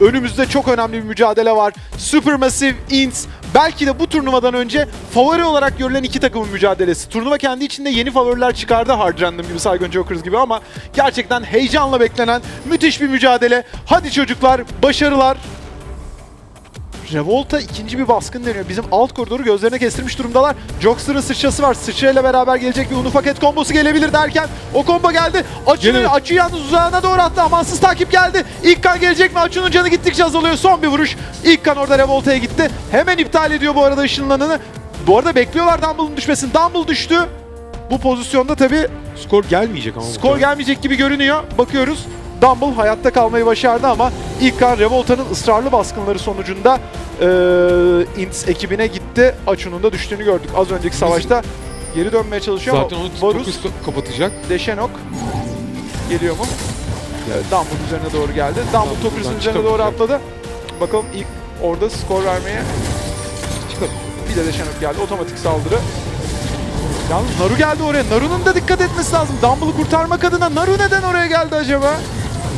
Önümüzde çok önemli bir mücadele var. Supermassive Ints belki de bu turnuvadan önce favori olarak görülen iki takımın mücadelesi. Turnuva kendi içinde yeni favoriler çıkardı Hard Random gibi, Saigon Jokers gibi ama gerçekten heyecanla beklenen müthiş bir mücadele. Hadi çocuklar, başarılar. Revolta ikinci bir baskın deniyor. Bizim alt koridoru gözlerine kestirmiş durumdalar. Jokster'ın sıçrası var. Sıçrayla beraber gelecek bir Unufaket kombosu gelebilir derken o kombo geldi. Açı'nın Gelir. Açı yalnız uzağına doğru attı. Amansız takip geldi. İlk kan gelecek mi? Açı'nın canı gittikçe azalıyor. Son bir vuruş. İlk kan orada Revolta'ya gitti. Hemen iptal ediyor bu arada ışınlananı. Bu arada bekliyorlar Dumble'ın düşmesini. Dumble düştü. Bu pozisyonda tabii Skor gelmeyecek ama. Skor muhtemelen. gelmeyecek gibi görünüyor. Bakıyoruz. Dumble hayatta kalmayı başardı ama ilk kan Revolta'nın ısrarlı baskınları sonucunda eee Ints ekibine gitti. Açu'nun da düştüğünü gördük. Az önceki savaşta geri dönmeye çalışıyor Zaten onu ama çok Varus, kapatacak. Deşenok geliyor mu? Evet, Dumble üzerine doğru geldi. Dumble buradan üzerine doğru atladı. Bakalım ilk orada skor vermeye Çıkalım. bir de Deşenok geldi. Otomatik saldırı. Yalnız Naru geldi oraya. Naru'nun da dikkat etmesi lazım. Dumble'ı kurtarmak adına Naru neden oraya geldi acaba?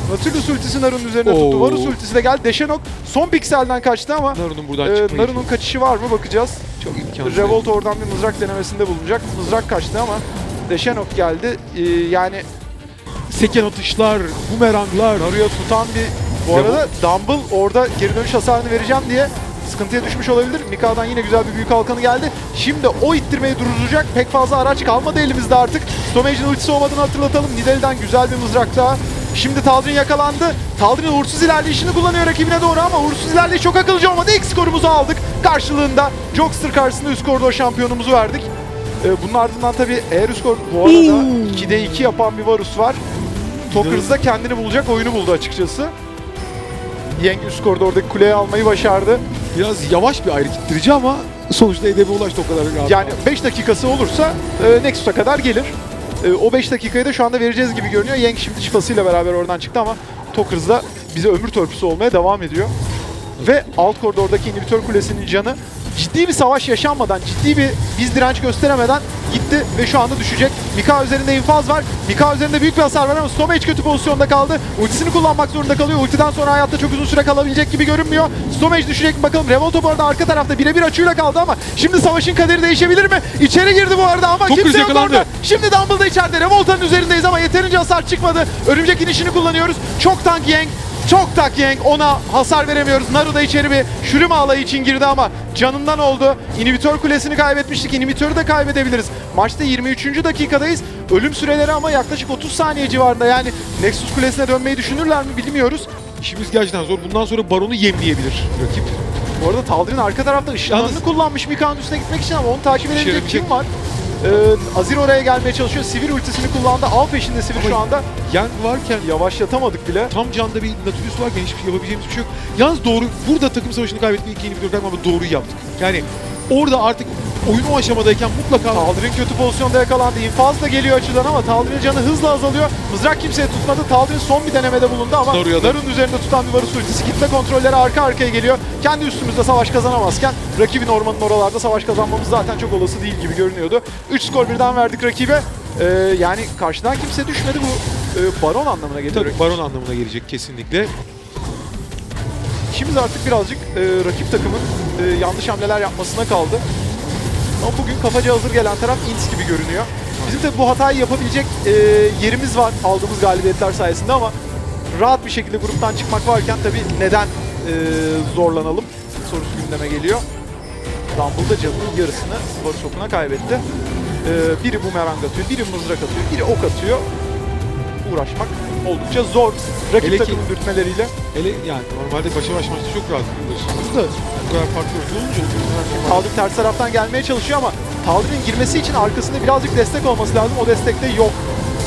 Nautilus ultisi Naru'nun üzerine tuttu. Oo. Varus ultisi de geldi. Deşenok son pikselden kaçtı ama Naru'nun buradan e, Naru'nun kaçışı var mı bakacağız. çok imkansız. Revolt oradan bir mızrak denemesinde bulunacak. Mızrak kaçtı ama Deşenok geldi. E, yani Seken atışlar, bumeranglar. Naru'ya tutan bir... Bu Revolt- arada Dumble orada geri dönüş hasarını vereceğim diye sıkıntıya düşmüş olabilir. Mika'dan yine güzel bir büyük halkanı geldi. Şimdi o ittirmeyi durduracak pek fazla araç kalmadı elimizde artık. Stomage'in ultisi olmadığını hatırlatalım. Nidalee'den güzel bir mızrak daha. Şimdi Tal'Drin yakalandı. Tal'Drin uğursuz ilerleyişini kullanıyor rakibine doğru ama uğursuz ilerleyiş çok akıllıca olmadı. İlk skorumuzu aldık. Karşılığında Jokster karşısında üst koridor şampiyonumuzu verdik. Ee, bunun ardından tabii eğer üst koridor... Bu arada 2'de 2 yapan bir Varus var. Tokers da kendini bulacak oyunu buldu açıkçası. Yeng üst koridordaki kuleyi almayı başardı. Biraz yavaş bir ayrı gittirici ama sonuçta hedefe ulaştı o kadar rahat. Yani 5 dakikası olursa e, Nexus'a kadar gelir. E, o 5 dakikayı da şu anda vereceğiz gibi görünüyor. Yeng şimdi şifasıyla beraber oradan çıktı ama Tokers da bize ömür törpüsü olmaya devam ediyor. Ve alt koridordaki inhibitör kulesinin canı ciddi bir savaş yaşanmadan, ciddi bir biz direnç gösteremeden gitti ve şu anda düşecek. Mika üzerinde infaz var. Mika üzerinde büyük bir hasar var ama Stomage kötü pozisyonda kaldı. Ultisini kullanmak zorunda kalıyor. Ultiden sonra hayatta çok uzun süre kalabilecek gibi görünmüyor. Stomage düşecek mi bakalım. Revolto bu arada arka tarafta birebir açıyla kaldı ama şimdi savaşın kaderi değişebilir mi? İçeri girdi bu arada ama Çok kimse yok yakalandı. orada. Şimdi Dumble da içeride. Revolta'nın üzerindeyiz ama yeterince hasar çıkmadı. Örümcek inişini kullanıyoruz. Çok tank Yang. Çok tank Yang. Ona hasar veremiyoruz. Naru da içeri bir şürüm alayı için girdi ama canından oldu. İnhibitör kulesini kaybetmiştik. İnhibitörü de kaybedebiliriz. Maçta 23. dakikadayız. Ölüm süreleri ama yaklaşık 30 saniye civarında. Yani Nexus kulesine dönmeyi düşünürler mi bilmiyoruz. İşimiz gerçekten zor. Bundan sonra Baron'u yemleyebilir rakip. Bu arada Taldir'in arka tarafta ışınlarını kullanmış Mika'nın üstüne gitmek için ama onu takip edebilecek kim var? Ee, Azir oraya gelmeye çalışıyor. Sivir ultisini kullandı. Av peşinde Sivir Ama- şu anda. Yang varken Yavaşlatamadık bile. tam canda bir Nautilus varken hiçbir şey yapabileceğimiz bir şey yok. Yalnız doğru, burada takım savaşını kaybettik. iki inhibitor kaybı ama doğruyu yaptık. Yani orada artık oyun o aşamadayken mutlaka Taldir'in kötü pozisyonda yakalandı. İnfaz da geliyor açıdan ama Taldir'in canı hızla azalıyor. Mızrak kimseye tutmadı. Taldir'in son bir denemede bulundu ama Naru'ya da. Naru'nun üzerinde tutan bir Varus ultisi. Gitme kontrolleri arka arkaya geliyor. Kendi üstümüzde savaş kazanamazken rakibin ormanın oralarda savaş kazanmamız zaten çok olası değil gibi görünüyordu. 3 skor birden verdik rakibe. Ee, yani karşıdan kimse düşmedi. Bu e, baron anlamına geliyor. tabii Baron anlamına gelecek kesinlikle. İşimiz artık birazcık e, rakip takımın e, yanlış hamleler yapmasına kaldı. Ama bugün kafaca hazır gelen taraf Ints gibi görünüyor. Bizim de bu hatayı yapabilecek e, yerimiz var aldığımız galibiyetler sayesinde ama rahat bir şekilde gruptan çıkmak varken tabii neden e, zorlanalım sorusu gündeme geliyor. Dumble da canının yarısını Varus okuna kaybetti. E, biri bumerang atıyor, biri mızrak atıyor, biri ok atıyor. Uğraşmak oldukça zor rakip Hele ki- takımın dürtmeleriyle. Hele yani normalde başa baş maçta çok rahat kırılıyorsunuz da bu kadar farklı oyuncu olunca Taldir ters taraftan gelmeye çalışıyor ama Taldir'in girmesi için arkasında birazcık destek olması lazım. O destek de yok.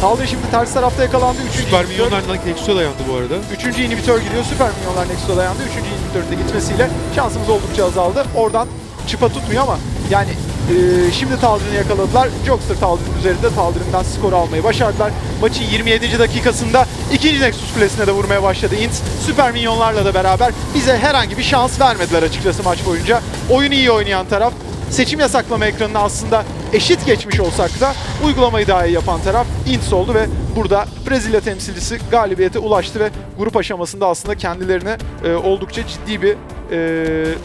Taldir şimdi ters tarafta yakalandı. Üçüncü Süper milyonlar Nexus'a dayandı bu arada. üçüncü inhibitör gidiyor. Süper milyonlar Nexus'a dayandı. Üçüncü inhibitörün de gitmesiyle şansımız oldukça azaldı. Oradan çıpa tutmuyor ama yani e, şimdi Taldir'ini yakaladılar. Jokster Taldir'in üzerinde Taldir'inden skor almayı başardılar. Maçın 27. dakikasında ikinci Nexus kulesine de vurmaya başladı Int. Süper minyonlarla da beraber bize herhangi bir şans vermediler açıkçası maç boyunca. Oyunu iyi oynayan taraf seçim yasaklama ekranını aslında eşit geçmiş olsak da uygulamayı daha iyi yapan taraf Ints oldu ve burada Brezilya temsilcisi galibiyete ulaştı ve grup aşamasında aslında kendilerine e, oldukça ciddi bir e,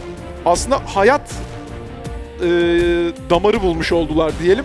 aslında hayat e, damarı bulmuş oldular diyelim.